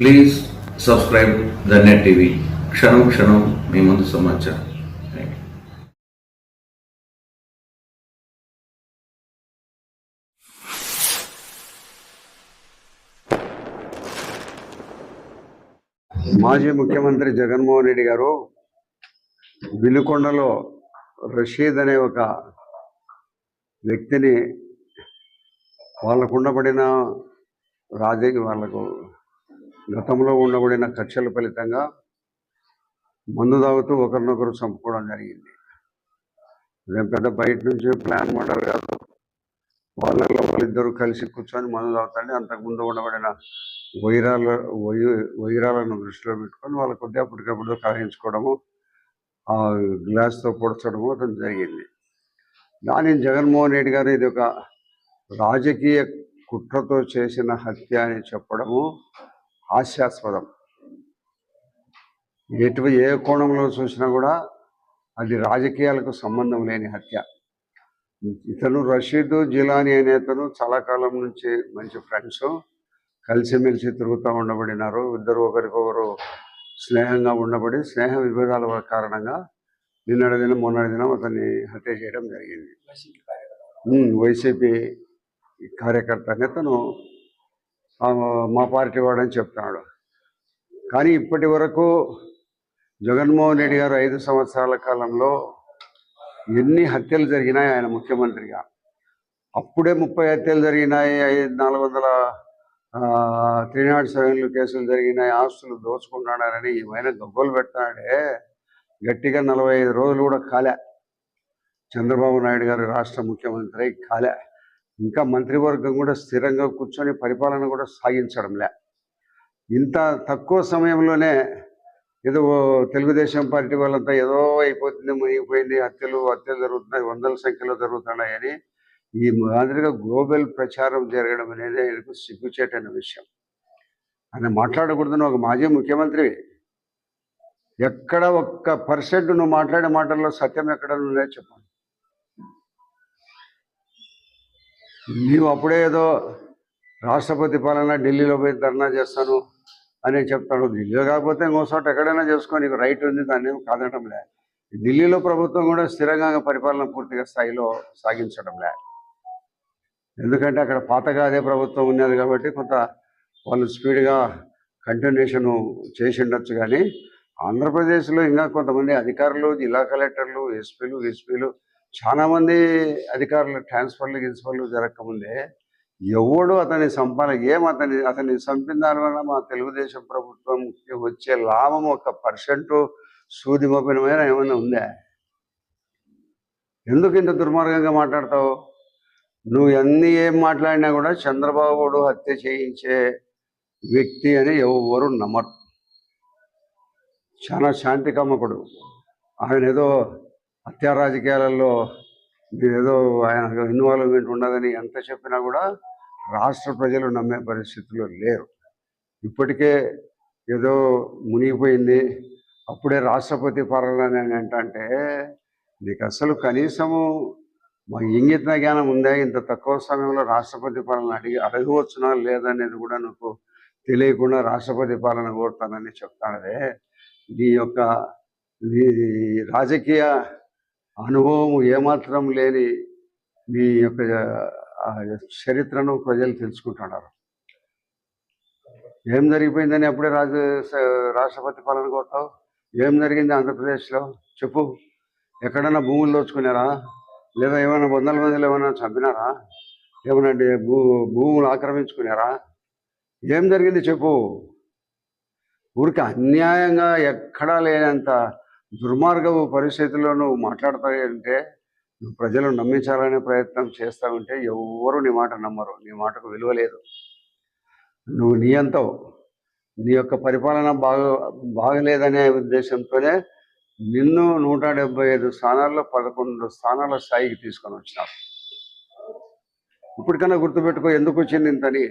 Please subscribe the net TV క్షణం క్షణం మీ ముందు సమాచారం. మాజీ ముఖ్యమంత్రి జగన్మోహన్ రెడ్డి గారు వినుకొండలో రషీద్ అనే ఒక వ్యక్తిని వాళ్ళకు ఉండబడిన రాజకీయ వాళ్ళకు గతంలో ఉండబడిన కక్షల ఫలితంగా మందు తాగుతూ ఒకరినొకరు చంపుకోవడం జరిగింది. ఇదేం పెద్ద బయట నుంచి ప్లాన్ మోడల్ కాదు. వాళ్ళలో వాళ్ళిద్దరూ కలిసి కూర్చొని మందు తాగుతాండి అంతకుముందు ఉండబడిన వైరాల వై- వైరాలను దృష్టిలో పెట్టుకొని వాళ్ళ కొద్దిగా అప్పటికప్పుడు కలహించుకోవడము ఆ గ్లాస్తో పొడచడము అతను జరిగింది. దాని జగన్మోహన్ రెడ్డి గారు ఇది ఒక రాజకీయ కుట్రతో చేసిన హత్య అని చెప్పడము హాస్యాస్పదం. ఎటు ఏ కోణంలో చూసినా కూడా అది రాజకీయాలకు సంబంధం లేని హత్య. ఇతను రషీద్ జిలానీ అనే అతను చాలా కాలం నుంచి మంచి ఫ్రెండ్స్ కలిసిమెలిసి తిరుగుతూ ఉండబడినారు. ఇద్దరు ఒకరికొకరు స్నేహంగా ఉండబడి స్నేహ విభేదాల కారణంగా నిన్నటి దినం మొన్నటి దినం అతన్ని హత్య చేయడం జరిగింది. వైసీపీ కార్యకర్త. అతను మా పార్టీ వాడని చెప్తున్నాడు. కానీ ఇప్పటి వరకు జగన్మోహన్ రెడ్డి గారు ఐదు సంవత్సరాల కాలంలో ఎన్ని హత్యలు జరిగినాయి ఆయన ముఖ్యమంత్రిగా. అప్పుడే ముప్పై హత్యలు జరిగినాయి ఐదు నాలుగు వందల త్రీ నాట్ సెవెన్లు కేసులు జరిగినాయి ఆస్తులు దోచుకుంటున్నాడని ఈమెన గొప్పలు పెట్టాడే గట్టిగా నలభై ఐదు రోజులు కూడా కాలే. చంద్రబాబు నాయుడు గారు రాష్ట్ర ముఖ్యమంత్రి కాలే. ఇంకా మంత్రివర్గం కూడా స్థిరంగా కూర్చొని పరిపాలన కూడా సాగించడంలే. ఇంత తక్కువ సమయంలోనే ఏదో తెలుగుదేశం పార్టీ వాళ్ళంతా ఏదో అయిపోతుంది మునిగిపోయింది హత్యలు హత్యలు జరుగుతున్నాయి వందల సంఖ్యలో జరుగుతున్నాయని ఈ మాదిరిగా గ్లోబల్ ప్రచారం జరగడం అనేది ఆయనకు సిగ్గుచేటైన విషయం. ఆయన మాట్లాడకూడదని ఒక మాజీ ముఖ్యమంత్రి ఎక్కడ ఒక్క పర్సెంట్ నువ్వు మాట్లాడే మాటల్లో సత్యం ఎక్కడ ఉందే చెప్పండి. నీవు అప్పుడే ఏదో రాష్ట్రపతి పాలన ఢిల్లీలో పోయి ధర్నా చేస్తాను అని చెప్తాడు. ఢిల్లీలో కాకపోతే ఇంకో చోట ఎక్కడైనా చేసుకో నీకు రైట్ ఉంది దాన్ని ఏం కాదనడం లే ఢిల్లీలో ప్రభుత్వం కూడా స్థిరంగా పరిపాలన పూర్తిగా స్థాయిలో సాగించడం లే ఎందుకంటే అక్కడ పాతగా అదే ప్రభుత్వం ఉన్నది కాబట్టి కొంత వాళ్ళు స్పీడ్గా కంటిన్యూషన్ చేసి ఉండొచ్చు కానీ ఆంధ్రప్రదేశ్లో ఇంకా కొంతమంది అధికారులు జిల్లా కలెక్టర్లు ఎస్పీలు ఎస్పీలు చాలా మంది అధికారులు ట్రాన్స్ఫర్లు గిన్స్ఫర్లు జరగకముందే ఎవడు అతని సంపాదన ఏం అతని అతన్ని చంపిన దానివల్ల మా తెలుగుదేశం ప్రభుత్వంకి వచ్చే లాభం ఒక పర్సెంట్ సూది మోపినమైన ఏమైనా ఉందా? ఎందుకు ఇంత దుర్మార్గంగా మాట్లాడతావు? నువ్వు ఎన్ని ఏం మాట్లాడినా కూడా చంద్రబాబుడు హత్య చేయించే వ్యక్తి అని ఎవరు నమ్మరు. చాలా శాంతి కమ్మకుడు ఆయన ఏదో హత్యా రాజకీయాలలో ఏదో ఆయన ఇన్వాల్వ్మెంట్ ఉండదని ఎంత చెప్పినా కూడా రాష్ట్ర ప్రజలు నమ్మే పరిస్థితిలో లేరు. ఇప్పటికే ఏదో మునిగిపోయింది. అప్పుడే రాష్ట్రపతి పాలన ఏంటంటే నీకు అసలు కనీసము మా ఇంగిత జ్ఞానం ఉందా? ఇంత తక్కువ సమయంలో రాష్ట్రపతి పాలన అడిగి అడగవచ్చునా? లేదనేది కూడా నాకు తెలియకుండా రాష్ట్రపతి పాలన కోరుతానని చెప్తానదే నీ యొక్క నీ రాజకీయ అనుభవం ఏమాత్రం లేని మీ యొక్క చరిత్రను ప్రజలు తెలుసుకుంటున్నారు. ఏం జరిగిపోయిందని అప్పుడే రాజు రాష్ట్రపతి పాలన కొట్టావు? ఏం జరిగింది ఆంధ్రప్రదేశ్లో? చెప్పు. ఎక్కడైనా భూములు దోచుకున్నారా? లేదా ఏమైనా వందల మందిలో ఏమైనా చంపినారా? ఏమైనా భూ భూములు ఆక్రమించుకున్నారా? ఏం జరిగింది చెప్పు. ఊరికి అన్యాయంగా ఎక్కడా లేనంత దుర్మార్గపు పరిస్థితుల్లో నువ్వు మాట్లాడతాయి అంటే నువ్వు ప్రజలు నమ్మించాలనే ప్రయత్నం చేస్తావంటే ఉంటే ఎవ్వరు నీ మాట నమ్మరు. నీ మాటకు విలువ లేదు. నువ్వు నీ అంతవు. నీ యొక్క పరిపాలన బాగా బాగలేదనే ఉద్దేశంతోనే నిన్ను నూట డెబ్బై ఐదు స్థానాల్లో పదకొండు స్థానాల స్థాయికి తీసుకొని వచ్చినావు. ఇప్పటికన్నా గుర్తుపెట్టుకో ఎందుకు వచ్చింది ఇంతని?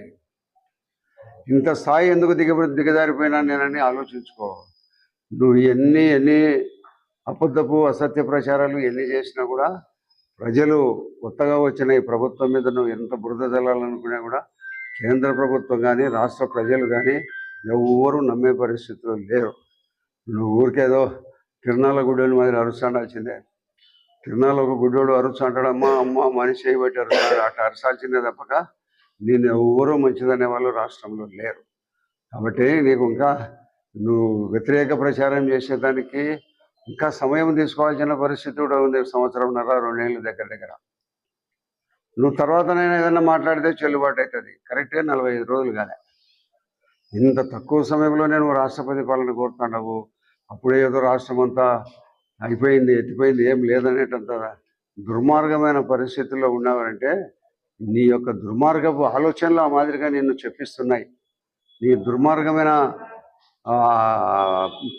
ఇంత స్థాయి ఎందుకు దిగ దిగజారిపోయినా నేనని ఆలోచించుకో. నువ్వు ఎన్ని ఎన్ని అబద్ధపు అసత్య ప్రచారాలు ఎన్ని చేసినా కూడా ప్రజలు కొత్తగా వచ్చిన ఈ ప్రభుత్వం మీద నువ్వు ఎంత బురద జల్లాలనుకున్నా కూడా కేంద్ర ప్రభుత్వం కానీ రాష్ట్ర ప్రజలు కానీ ఎవరు నమ్మే పరిస్థితులు లేరు. నువ్వు ఊరికేదో తిరునాళ్ళ గుడ్డోని మాదిరి అరుస్తాడాల్సిందే. తిరణాల ఒక గుడ్డోడు అరుస్తూ అమ్మ అమ్మ మనిషి చేయబట్టి అరుస్తాడు. అట్లా అరసాల్సిందే తప్పక నేను ఎవరూ మంచిదనే వాళ్ళు రాష్ట్రంలో లేరు. కాబట్టి నీకు ఇంకా నువ్వు వ్యతిరేక ప్రచారం చేసేదానికి ఇంకా సమయం తీసుకోవాల్సిన పరిస్థితి కూడా ఉంది సంవత్సరంన్నర రెండేళ్ళు దగ్గర దగ్గర. నువ్వు తర్వాత నేను ఏదైనా మాట్లాడితే చెల్లుబాటు అవుతుంది. కరెక్ట్గా నలభై ఐదు రోజులు కాలే. ఇంత తక్కువ సమయంలో నేను రాష్ట్రపతి పాలన కోరుతున్నావు. అప్పుడే ఏదో రాష్ట్రం అంతా అయిపోయింది ఎత్తిపోయింది ఏం లేదనేటంత దుర్మార్గమైన పరిస్థితుల్లో ఉన్నావంటే నీ యొక్క దుర్మార్గపు ఆలోచనలు ఆ మాదిరిగా నిన్ను చెప్పిస్తున్నాయి. నీ దుర్మార్గమైన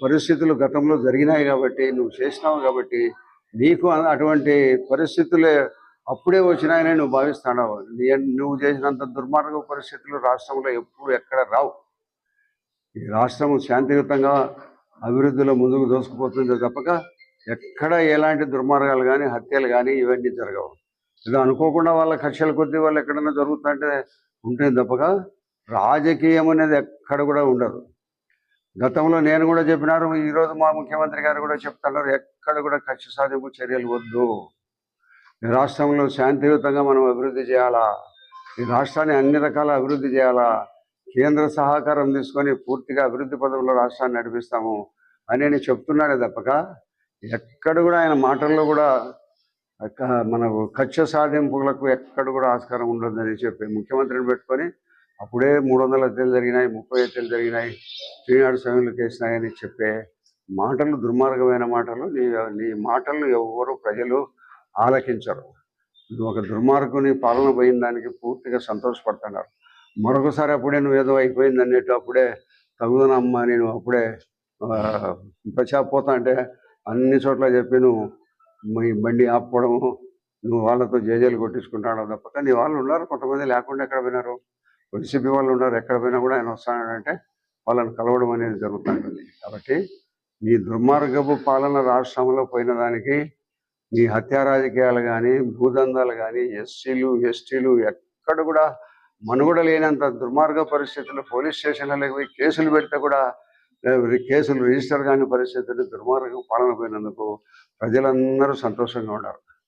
పరిస్థితులు గతంలో జరిగినాయి కాబట్టి నువ్వు చేసినావు కాబట్టి నీకు అటువంటి పరిస్థితులే అప్పుడే వచ్చినాయని నువ్వు భావిస్తున్నావు. నీ- నువ్వు చేసినంత దుర్మార్గ పరిస్థితులు రాష్ట్రంలో ఎప్పుడు ఎక్కడ రావు. ఈ రాష్ట్రం శాంతియుతంగా అభివృద్ధిలో ముందుకు దోసుకుపోతుందో తప్పక ఎక్కడ ఎలాంటి దుర్మార్గాలు కానీ హత్యలు కానీ ఇవన్నీ జరగవు. ఇది అనుకోకుండా వాళ్ళ కక్షల కొద్దీ వాళ్ళు ఎక్కడైనా జరుగుతుంటే ఉంటుంది తప్పక రాజకీయం అనేది ఎక్కడ కూడా ఉండదు. గతంలో నేను కూడా చెప్పినారు ఈరోజు మా ముఖ్యమంత్రి గారు కూడా చెప్తున్నారు ఎక్కడ కూడా కక్ష సాధింపు చర్యలు వద్దు. ఈ రాష్ట్రంలో శాంతియుతంగా మనం అభివృద్ధి చేయాలా? ఈ రాష్ట్రాన్ని అన్ని రకాల అభివృద్ధి చేయాలా? కేంద్ర సహకారం తీసుకొని పూర్తిగా అభివృద్ధి పదంలో రాష్ట్రాన్ని నడిపిస్తాము అని నేను చెప్తున్నాడే తప్పక. ఎక్కడ కూడా ఆయన మాటల్లో కూడా మన కక్ష సాధింపులకు ఎక్కడ కూడా ఆస్కారం ఉండదని చెప్పి ముఖ్యమంత్రిని పెట్టుకొని అప్పుడే మూడు వందల హత్యలు జరిగినాయి ముప్పై హత్యలు జరిగినాయి శ్రీనాడు స్వామిలకు కేసినాయని చెప్పే మాటలు దుర్మార్గమైన మాటలు నీ నీ మాటలు ఎవరు ప్రజలు ఆలకించరు. నువ్వు ఒక దుర్మార్గుని పాలన పోయిన దానికి పూర్తిగా సంతోషపడుతున్నారు. మరొకసారి అప్పుడే నువ్వు ఏదో అయిపోయింది అన్నట్టు అప్పుడే తగుదనమ్మా నేను అప్పుడే ప్రచాపోతా అంటే అన్ని చోట్ల చెప్పి నువ్వు మీ బండి ఆపుకోవడము నువ్వు వాళ్ళతో జేజేలు కొట్టించుకుంటాడు తప్పక నీ వాళ్ళు ఉన్నారు కొంతమంది లేకుండా ఎక్కడ పోయినారు? వైసీపీ వాళ్ళు ఉన్నారు ఎక్కడ పోయినా కూడా ఆయన వస్తాడంటే వాళ్ళని కలవడం అనేది జరుగుతుంటుంది. కాబట్టి నీ దుర్మార్గపు పాలన రాష్ట్రంలో పోయిన దానికి నీ హత్యా రాజకీయాలు కానీ భూదందాలు కానీ ఎస్సీలు ఎస్టీలు ఎక్కడ కూడా మనుగడ లేనంత దుర్మార్గ పరిస్థితులు పోలీస్ స్టేషన్లకు పోయి కేసులు పెడితే కూడా కేసులు రిజిస్టర్ కాని పరిస్థితులు దుర్మార్గ పాలన పోయినందుకు ప్రజలందరూ సంతోషంగా ఉన్నారు.